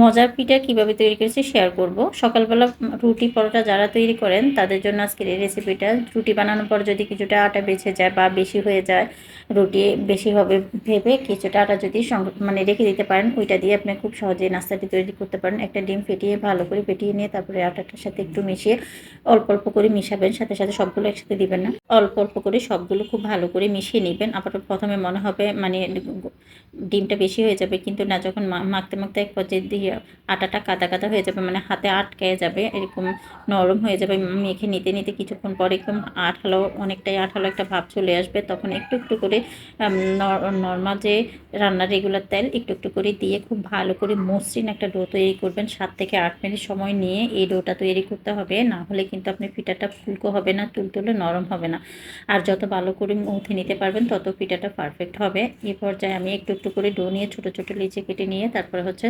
মজার পিঠা কীভাবে তৈরি করেছি শেয়ার করব। সকালবেলা রুটি পরোটা যারা তৈরি করেন, তাদের জন্য আজকের এই রেসিপিটা রুটি বানানোর পর যদি কিছুটা আটা বেঁচে যায় বা বেশি হয়ে যায়, রুটি বেশি হবে ভেবে কিছুটা আটা যদি মানে রেখে দিতে পারেন, ওইটা দিয়ে আপনি খুব সহজেই নাস্তাটি তৈরি করতে পারেন। একটা ডিম ফেটিয়ে ভালো করে ফেটিয়ে নিয়ে তারপরে আটাটার সাথে একটু মিশিয়ে অল্প অল্প করে মিশাবেন, সাথে সাথে সবগুলো একসাথে দিবেন না। অল্প অল্প করে সবগুলো খুব ভালো করে মিশিয়ে নেবেন। আবার প্রথমে মনে হবে মানে ডিমটা বেশি হয়ে যাবে, কিন্তু না, যখন মাখতে মাখতে এক পর্যায়ে দিয়ে আটাটা কাদা কাদা হয়ে যাবে মানে হাতে আটকে যাবে, এরকম নরম হয়ে যাবে, মেখে নিতে নিতে কিছুক্ষণ পর এরকম আঠালো, অনেকটাই আঠালো একটা ভাব চলে আসবে, তখন একটু একটু করে নর্মাল যে রান্নার রেগুলার তেল, একটু একটু করে দিয়ে খুব ভালো করে মসৃণ একটা ডো তৈরি করবেন, সাত থেকে আট মিনিট সময় নিয়ে এই ডোটা তৈরি করতে হবে, না হলে কিন্তু আপনি পিঠাটা ফুলকো হবে না, তুলতুলে নরম হবে না। আর যত ভালো করে মুথে নিতে পারবেন, তত পিঠাটা পারফেক্ট হবে। এই পর্যায়ে আমি একটু একটু করে ডো নিয়ে ছোটো ছোটো লিচে কেটে নিয়ে তারপরে হচ্ছে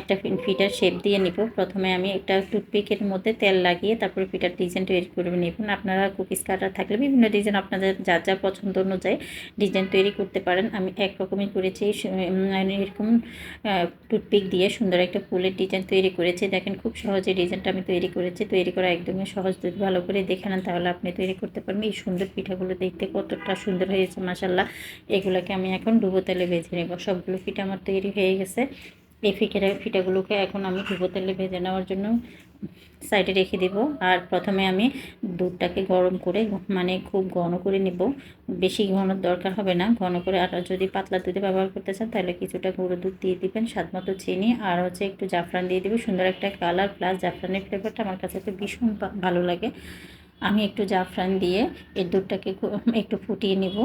একটা ফিটার শেপ দিয়ে নিব। প্রথমে আমি একটা টুথপিকের মধ্যে তেল লাগিয়ে তারপরে ফিটার ডিজাইন তৈরি করে নেবেন আপনারা কুকিজ কাটার থাকলে বিভিন্ন ডিজাইন আপনাদের যা যা পছন্দ অনুযায়ী ডিজাইন তৈরি করতে পারেন। আমি একরকমই করেছি মানে এরকম টুথপিক দিয়ে সুন্দর একটা ফুলের ডিজাইন তৈরি করেছি। দেখেন খুব সহজে ডিজাইনটা আমি তৈরি করেছি। তৈরি করা একদমই সহজ। যদি ভালো করে দেখে নেন তাহলে আপনি তৈরি করতে পারবেন। এই সুন্দর পিঠাগুলো দেখতে কতটা সুন্দর হয়েছে মাসাল্লাহ এগুলোকে আমি এখন ডুবো তেলে ভেজে সবগুলো পিঠা আমার তৈরি হয়ে গেছে। এই ফিটে ফিটাগুলোকে এখন আমি ডুবো তেলে ভেজে নেওয়ার জন্য সাইডে রেখে দেব। আর প্রথমে আমি দুধটাকে গরম করে মানে খুব ঘন করে নেব। বেশি ঘন দরকার হবে না। ঘন করে আর যদি পাতলা দুধে ব্যবহার করতে চান, তাহলে কিছুটা গুঁড়ো দুধ দিয়ে দিবেন, স্বাদ মতো চিনি, আর হচ্ছে একটু জাফরান দিয়ে দেবে সুন্দর একটা কালার প্লাস জাফরানের ফ্লেভারটা আমার কাছে তো ভীষণ ভালো লাগে। আমি একটু জাফরান দিয়ে এই দুধটাকে একটু ফুটিয়ে নেব।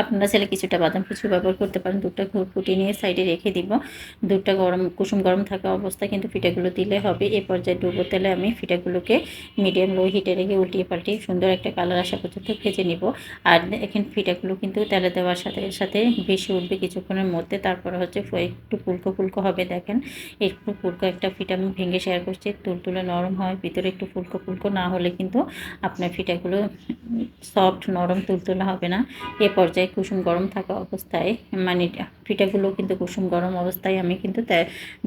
আপনারা চাইলে কিছুটা বাদাম কিছু ব্যবহার করতে পারেন। দুধটা ফুটিয়ে নিয়ে সাইডে রেখে দিব। দুধটা গরম, কুসুম গরম থাকা অবস্থায় কিন্তু ফিটাগুলো দিলে হবে। এ পর্যায়ে ডুবো তেলে আমি ফিটাগুলোকে মিডিয়াম লো হিটে রেখে উল্টিয়ে পাল্টিয়ে সুন্দর একটা কালার আসা পর্যন্ত ভেজে নিব। আর এখন ফিটাগুলো কিন্তু তেলে দেওয়ার সাথে সাথে বেশি উঠবে কিছুক্ষণের মধ্যে। তারপর হচ্ছে একটু ফুলকো ফুলকো হবে, দেখেন। একটু ফুলকো, একটা ফিটা আমি ভেঙে শেয়ার করছি। তুলতুলে নরম হয়, ভিতরে একটু ফুলকো ফুলকো না হলে কিন্তু আপনার ফিটাগুলো সফট, নরম, তুলতুলে হবে না। এ পর্যায়ে কুসুম গরম থাকা অবস্থায় মানে পিঠাগুলো কিন্তু কুসুম গরম অবস্থায় আমি কিন্তু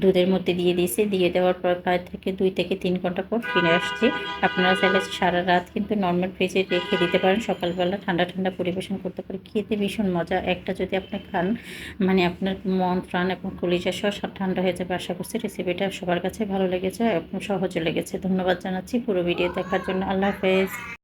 দুধের মধ্যে দিয়ে দিয়েছি। দিয়ে দেওয়ার পর প্রায় থেকে দুই থেকে তিন ঘণ্টা পর ফিরে আসছি। আপনারা চাইলে সারা রাত কিন্তু নর্মাল ফ্রিজে রেখে দিতে পারেন। সকালবেলা ঠান্ডা ঠান্ডা পরিবেশন করতে পারে। খেতে ভীষণ মজা। একটা যদি আপনি খান মানে আপনার মন, প্রাণ এবং কলিজা সব ঠান্ডা হয়ে যাবে আশা করছি। রেসিপিটা সবার কাছে ভালো লেগেছে এবং সহজে লেগেছে। ধন্যবাদ জানাচ্ছি। পুরো ভিডিও দেখার জন্য আল্লাহ হাফেজ।